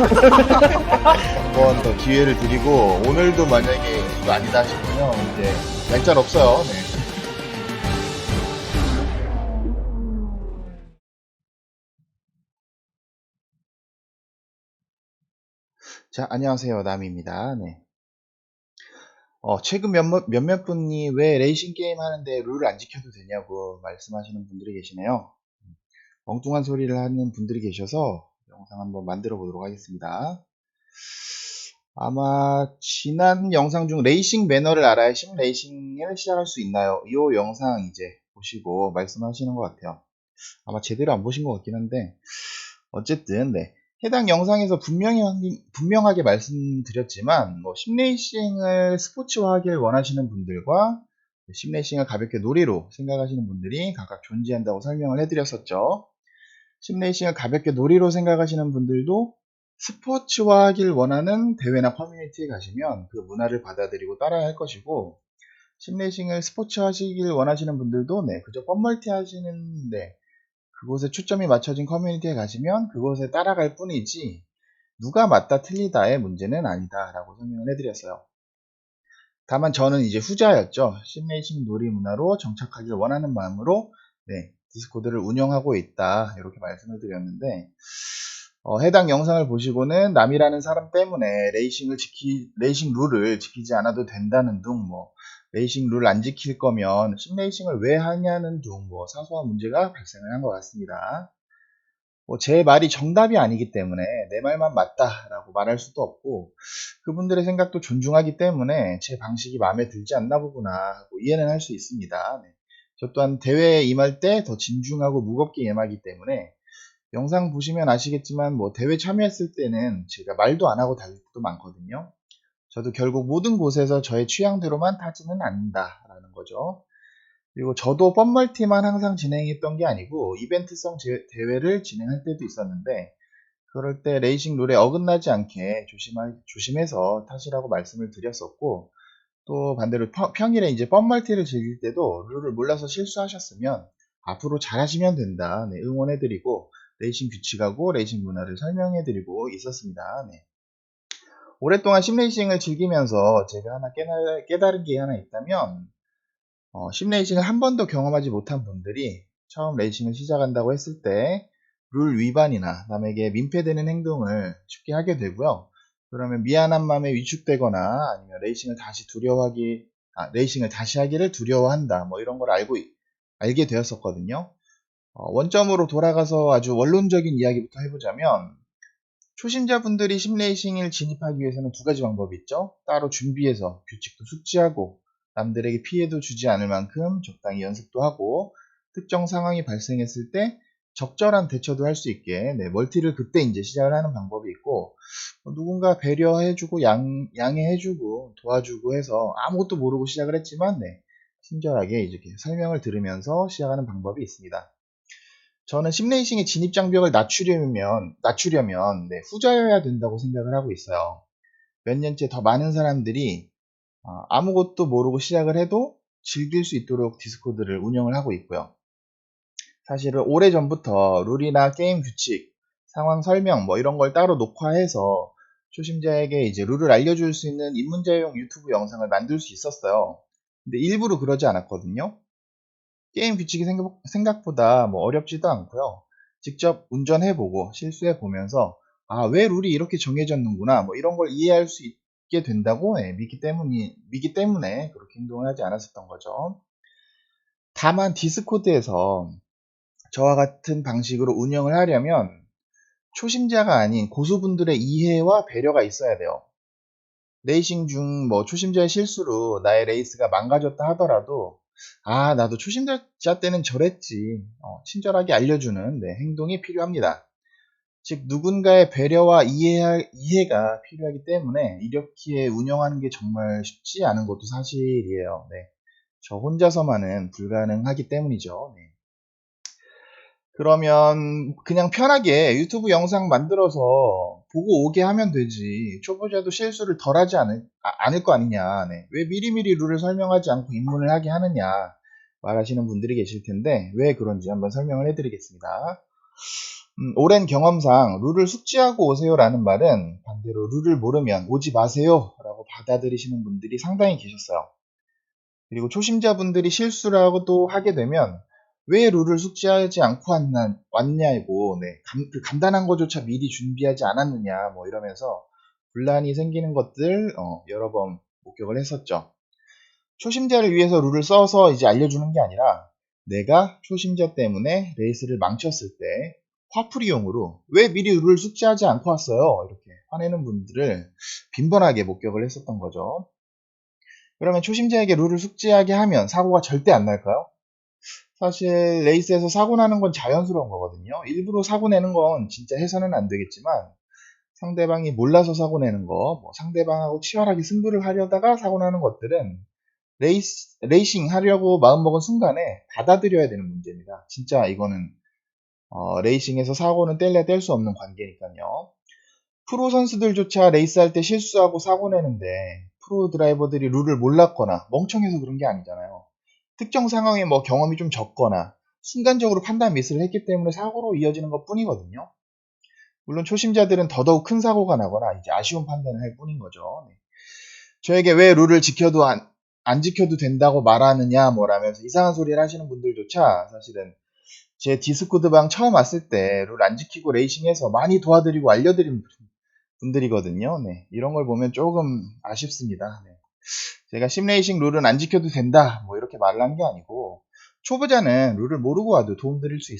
한 번 더 기회를 드리고 오늘도 만약에 이거 아니다 싶으면 이제 얄짤 없어요. 네. 자, 안녕하세요. 남입니다. 네. 어, 최근 몇몇, 몇몇 분이 왜 레이싱 게임 하는데 룰을 안 지켜도 되냐고 말씀하시는 분들이 계시네요. 엉뚱한 소리를 하는 분들이 계셔서 영상 한번 만들어 보도록 하겠습니다. 아마 지난 영상 중 레이싱 매너를 알아야 심 레이싱을 시작할 수 있나요? 이 영상 이제 보시고 말씀하시는 것 같아요. 아마 제대로 안 보신 것 같긴 한데 어쨌든 네. 해당 영상에서 분명히, 분명하게 말씀드렸지만 뭐 심레이싱을 스포츠화하길 원하시는 분들과 심레이싱을 가볍게 놀이로 생각하시는 분들이 각각 존재한다고 설명을 해드렸었죠. 심레이싱을 가볍게 놀이로 생각하시는 분들도 스포츠화 하길 원하는 대회나 커뮤니티에 가시면 그 문화를 받아들이고 따라야 할 것이고 심레이싱을 스포츠화하시길 원하시는 분들도 네 그저 뻔멀티 하시는 네 그곳에 초점이 맞춰진 커뮤니티에 가시면 그곳에 따라갈 뿐이지 누가 맞다 틀리다의 문제는 아니다 라고 설명을 해드렸어요. 다만 저는 이제 후자였죠. 심레이싱 놀이 문화로 정착하길 원하는 마음으로 네, 디스코드를 운영하고 있다 이렇게 말씀을 드렸는데 어, 해당 영상을 보시고는 남이라는 사람 때문에 레이싱을 지키 레이싱 룰을 지키지 않아도 된다는 둥 뭐 레이싱 룰 안 지킬 거면 심레이싱을 왜 하냐는 둥 뭐 사소한 문제가 발생을 한 것 같습니다. 뭐 제 말이 정답이 아니기 때문에 내 말만 맞다라고 말할 수도 없고 그분들의 생각도 존중하기 때문에 제 방식이 마음에 들지 않나 보구나 하고 이해는 할 수 있습니다. 네. 저 또한 대회에 임할 때 더 진중하고 무겁게 임하기 때문에 영상 보시면 아시겠지만 뭐 대회 참여했을 때는 제가 말도 안 하고 달릴 때도 많거든요. 저도 결국 모든 곳에서 저의 취향대로만 타지는 않는다라는 거죠. 그리고 저도 뻔멀티만 항상 진행했던 게 아니고 이벤트성 대회를 진행할 때도 있었는데 그럴 때 레이싱 룰에 어긋나지 않게 조심하, 조심해서 타시라고 말씀을 드렸었고 또 반대로 평일에 이제 뻔멀티를 즐길 때도 룰을 몰라서 실수하셨으면 앞으로 잘하시면 된다. 네, 응원해드리고 레이싱 규칙하고 레이싱 문화를 설명해드리고 있었습니다. 네. 오랫동안 심레이싱을 즐기면서 제가 하나 깨달은 게 하나 있다면 어, 심레이싱을 한 번도 경험하지 못한 분들이 처음 레이싱을 시작한다고 했을 때 룰 위반이나 남에게 민폐되는 행동을 쉽게 하게 되고요. 그러면 미안한 마음에 위축되거나 아니면 레이싱을 다시 두려워하기, 아, 레이싱을 다시 하기를 두려워한다. 뭐 이런 걸 알고, 알게 되었었거든요. 어, 원점으로 돌아가서 아주 원론적인 이야기부터 해보자면 초심자분들이 심레이싱을 진입하기 위해서는 두 가지 방법이 있죠. 따로 준비해서 규칙도 숙지하고 남들에게 피해도 주지 않을 만큼 적당히 연습도 하고 특정 상황이 발생했을 때 적절한 대처도 할 수 있게 네, 멀티를 그때 이제 시작을 하는 방법이 있고 뭐 누군가 배려해주고 양, 양해해주고 도와주고 해서 아무것도 모르고 시작을 했지만 네, 친절하게 이렇게 설명을 들으면서 시작하는 방법이 있습니다. 저는 심레이싱의 진입 장벽을 낮추려면 낮추려면 네, 후자여야 된다고 생각을 하고 있어요. 몇 년째 더 많은 사람들이 어, 아무것도 모르고 시작을 해도 즐길 수 있도록 디스코드를 운영을 하고 있고요. 사실은 오래 전부터 룰이나 게임 규칙, 상황 설명 뭐 이런 걸 따로 녹화해서 초심자에게 이제 룰을 알려줄 수 있는 입문자용 유튜브 영상을 만들 수 있었어요. 근데 일부러 그러지 않았거든요. 게임 규칙이 생각, 보다뭐 어렵지도 않고요. 직접 운전해보고 실수해보면서 아, 왜 룰이 이렇게 정해졌는구나 뭐 이런 걸 이해할 수 있게 된다고 네, 믿기 때문이 믿기 때문에 그렇게 행동을 하지 않았었던 거죠. 다만 디스코드에서 저와 같은 방식으로 운영을 하려면 초심자가 아닌 고수분들의 이해와 배려가 있어야 돼요. 레이싱 중 뭐 초심자의 실수로 나의 레이스가 망가졌다 하더라도 아, 나도 초심자 때는 저랬지. 어, 친절하게 알려주는 네, 행동이 필요합니다. 즉, 누군가의 배려와 이해, 이해가 필요하기 때문에 이렇게 운영하는 게 정말 쉽지 않은 것도 사실이에요. 네. 저 혼자서만은 불가능하기 때문이죠. 네. 그러면 그냥 편하게 유튜브 영상 만들어서 보고 오게 하면 되지. 초보자도 실수를 덜 하지 않을, 아, 않을 거 아니냐. 네. 왜 미리미리 룰을 설명하지 않고 입문을 하게 하느냐. 말하시는 분들이 계실 텐데, 왜 그런지 한번 설명을 해드리겠습니다. 음, 오랜 경험상 룰을 숙지하고 오세요라는 말은 반대로 룰을 모르면 오지 마세요 라고 받아들이시는 분들이 상당히 계셨어요. 그리고 초심자분들이 실수라고 또 하게 되면 왜 룰을 숙지하지 않고 왔나, 왔냐고 네, 감, 그 간단한 것조차 미리 준비하지 않았느냐 뭐 이러면서 분란이 생기는 것들 어, 여러 번 목격을 했었죠. 초심자를 위해서 룰을 써서 이제 알려주는 게 아니라 내가 초심자 때문에 레이스를 망쳤을 때 화풀이용으로 왜 미리 룰을 숙지하지 않고 왔어요? 이렇게 화내는 분들을 빈번하게 목격을 했었던 거죠. 그러면 초심자에게 룰을 숙지하게 하면 사고가 절대 안 날까요? 사실 레이스에서 사고 나는 건 자연스러운 거거든요. 일부러 사고 내는 건 진짜 해서는 안 되겠지만 상대방이 몰라서 사고 내는 거, 뭐 상대방하고 치열하게 승부를 하려다가 사고 나는 것들은 레이스, 레이싱 하려고 마음먹은 순간에 받아들여야 되는 문제입니다. 진짜 이거는 어, 레이싱에서 사고는 뗄래 뗄 수 없는 관계니까요. 프로 선수들조차 레이스할 때 실수하고 사고 내는데 프로 드라이버들이 룰을 몰랐거나 멍청해서 그런 게 아니잖아요. 특정 상황에 뭐 경험이 좀 적거나 순간적으로 판단 미스를 했기 때문에 사고로 이어지는 것 뿐이거든요. 물론 초심자들은 더더욱 큰 사고가 나거나 이제 아쉬운 판단을 할 뿐인 거죠. 네. 저에게 왜 룰을 지켜도 안, 안 지켜도 된다고 말하느냐 뭐라면서 이상한 소리를 하시는 분들조차 사실은 제 디스코드방 처음 왔을 때 룰 안 지키고 레이싱해서 많이 도와드리고 알려드린 분들이거든요. 네, 이런 걸 보면 조금 아쉽습니다. 네. 제가 심레이싱 룰은 안 지켜도 된다 뭐 이렇게 말을 한 게 아니고 초보자는 룰을 모르고 와도 도움드릴 수 있,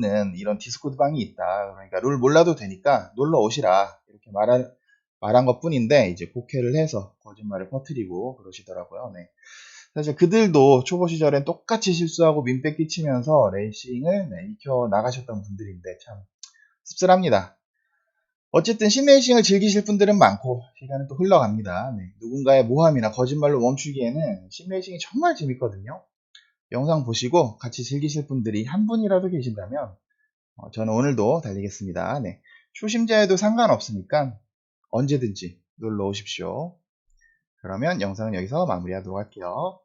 는 이런 디스코드 방이 있다. 그러니까 룰 몰라도 되니까 놀러 오시라 이렇게 말한 말한 것 뿐인데 이제 곡해를 해서 거짓말을 퍼뜨리고 그러시더라고요. 네. 사실 그들도 초보 시절엔 똑같이 실수하고 민폐 끼치면서 레이싱을 네, 익혀 나가셨던 분들인데 참 씁쓸합니다. 어쨌든 심레이싱을 즐기실 분들은 많고 시간은 또 흘러갑니다. 네, 누군가의 모함이나 거짓말로 멈추기에는 심레이싱이 정말 재밌거든요. 영상 보시고 같이 즐기실 분들이 한 분이라도 계신다면 어, 저는 오늘도 달리겠습니다. 네, 초심자에도 상관없으니까 언제든지 놀러 오십시오. 그러면 영상은 여기서 마무리하도록 할게요.